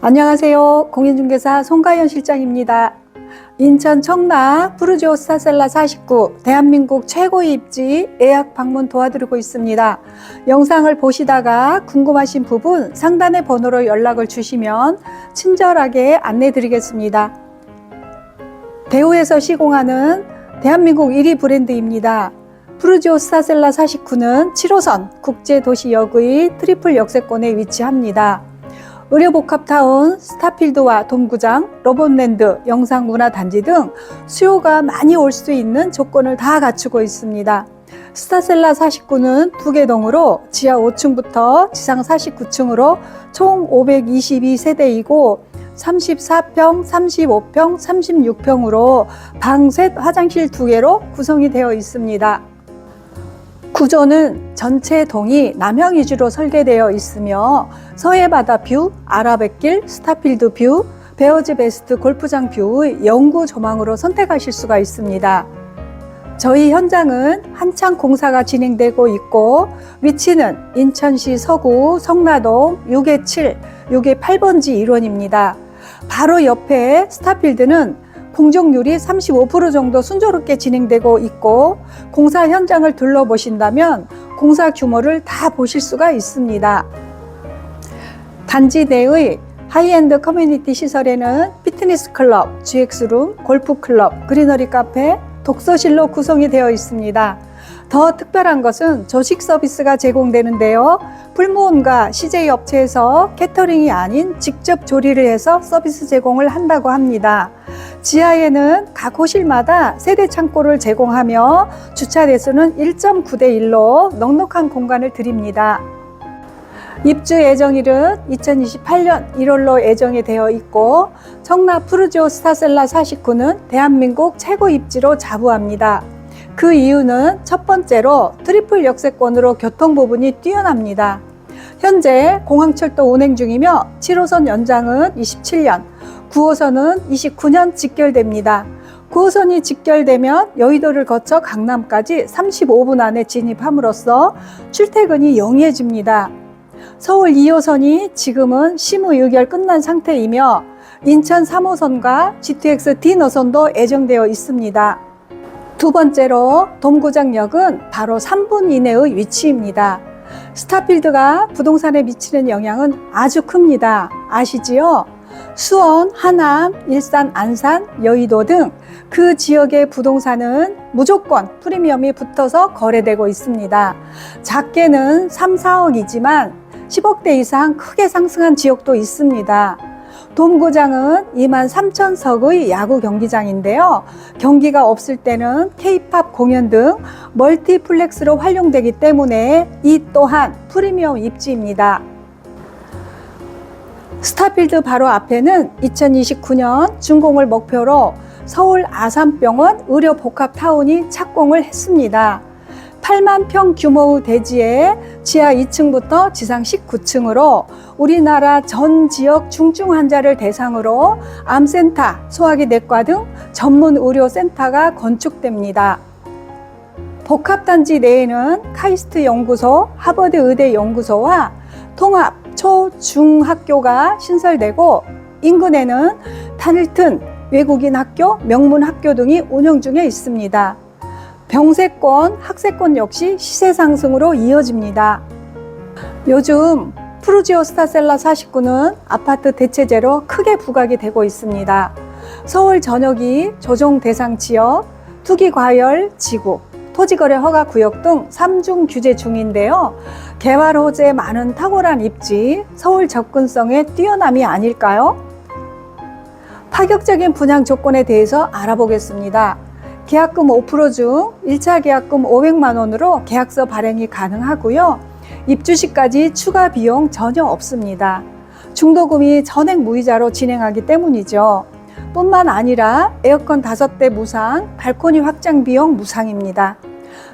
안녕하세요. 공인중개사 송가연 실장입니다. 인천 청라 푸르지오 스타셀라 49 대한민국 최고의 입지 예약 방문 도와드리고 있습니다. 영상을 보시다가 궁금하신 부분 상단의 번호로 연락을 주시면 친절하게 안내 드리겠습니다. 대우에서 시공하는 대한민국 1위 브랜드입니다. 푸르지오 스타셀라 49는 7호선 국제도시역의 트리플 역세권에 위치합니다. 의료복합타운, 스타필드와 돔구장, 로봇랜드, 영상문화단지 등 수요가 많이 올 수 있는 조건을 다 갖추고 있습니다. 스타셀라 49는 두 개 동으로 지하 5층부터 지상 49층으로 총 522세대이고 34평, 35평, 36평으로 방 셋, 화장실 두 개로 구성이 되어 있습니다. 구조는 전체 동이 남향 위주로 설계되어 있으며 서해바다 뷰, 아라뱃길, 스타필드 뷰, 베어즈 베스트 골프장 뷰의 영구 조망으로 선택하실 수가 있습니다. 저희 현장은 한창 공사가 진행되고 있고 위치는 인천시 서구 성나동 6의 7, 6의 8번지 일원입니다. 바로 옆에 스타필드는 공정률이 35% 정도 순조롭게 진행되고 있고 공사 현장을 둘러보신다면 공사 규모를 다 보실 수가 있습니다. 단지 내의 하이엔드 커뮤니티 시설에는 피트니스 클럽, GX룸, 골프 클럽, 그리너리 카페, 독서실로 구성이 되어 있습니다. 더 특별한 것은 조식 서비스가 제공되는데요. 풀무원과 CJ 업체에서 캐터링이 아닌 직접 조리를 해서 서비스 제공을 한다고 합니다. 지하에는 각 호실마다 세대 창고를 제공하며 주차 대수는 1.9대 1로 넉넉한 공간을 드립니다. 입주 예정일은 2028년 1월로 예정이 되어 있고 청라 푸르지오 스타셀라 49는 대한민국 최고 입지로 자부합니다. 그 이유는 첫 번째로 트리플 역세권으로 교통 부분이 뛰어납니다. 현재 공항철도 운행 중이며 7호선 연장은 27년, 9호선은 29년 직결됩니다. 9호선이 직결되면 여의도를 거쳐 강남까지 35분 안에 진입함으로써 출퇴근이 용이해집니다. 서울 2호선이 지금은 심의 의결 끝난 상태이며 인천 3호선과 GTX D 노선도 예정되어 있습니다. 두 번째로 돔구장역은 바로 3분 이내의 위치입니다. 스타필드가 부동산에 미치는 영향은 아주 큽니다. 아시지요? 수원, 하남, 일산, 안산, 여의도 등 그 지역의 부동산은 무조건 프리미엄이 붙어서 거래되고 있습니다. 작게는 3, 4억이지만 10억대 이상 크게 상승한 지역도 있습니다. 돔구장은 2만 3천 석의 야구 경기장인데요. 경기가 없을 때는 K-팝 공연 등 멀티플렉스로 활용되기 때문에 이 또한 프리미엄 입지입니다. 스타필드 바로 앞에는 2029년 준공을 목표로 서울 아산병원 의료복합타운이 착공을 했습니다. 8만 평 규모의 대지에 지하 2층부터 지상 19층으로 우리나라 전 지역 중증 환자를 대상으로 암센터, 소화기 내과 등 전문 의료센터가 건축됩니다. 복합단지 내에는 카이스트 연구소, 하버드 의대 연구소와 통합 초, 중 학교가 신설되고 인근에는 타닐튼 외국인 학교, 명문 학교 등이 운영 중에 있습니다. 병세권, 학세권 역시 시세 상승으로 이어집니다. 요즘 푸르지오 스타셀라 49는 아파트 대체제로 크게 부각이 되고 있습니다. 서울 전역이 조정 대상 지역, 투기 과열 지구, 토지거래 허가 구역 등 3중 규제 중인데요. 개발 호재 많은 탁월한 입지, 서울 접근성의 뛰어남이 아닐까요? 파격적인 분양 조건에 대해서 알아보겠습니다. 계약금 5%중 1차 계약금 500만 원으로 계약서 발행이 가능하고요. 입주 시까지 추가 비용 전혀 없습니다. 중도금이 전액 무이자로 진행하기 때문이죠. 뿐만 아니라 에어컨 5대 무상, 발코니 확장 비용 무상입니다.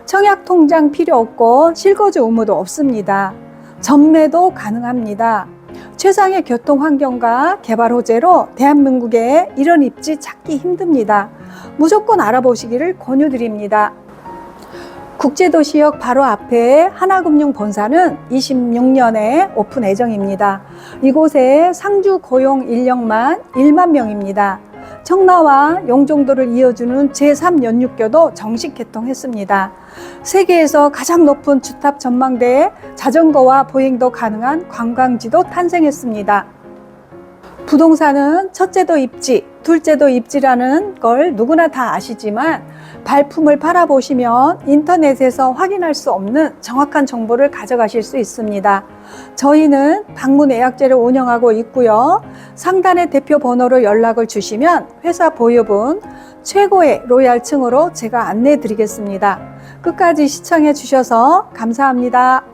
청약 통장 필요 없고 실거주 의무도 없습니다. 전매도 가능합니다. 최상의 교통 환경과 개발 호재로 대한민국에 이런 입지 찾기 힘듭니다. 무조건 알아보시기를 권유드립니다. 국제도시역 바로 앞에 하나금융 본사는 26년에 오픈 예정입니다. 이곳에 상주 고용 인력만 1만 명입니다. 청라와 용종도를 이어주는 제3연육교도 정식 개통했습니다. 세계에서 가장 높은 주탑 전망대에 자전거와 보행도 가능한 관광지도 탄생했습니다. 부동산은 첫째도 입지, 둘째도 입지라는 걸 누구나 다 아시지만 발품을 팔아보시면 인터넷에서 확인할 수 없는 정확한 정보를 가져가실 수 있습니다. 저희는 방문 예약제를 운영하고 있고요. 상단의 대표 번호로 연락을 주시면 회사 보유분 최고의 로얄층으로 제가 안내해 드리겠습니다. 끝까지 시청해 주셔서 감사합니다.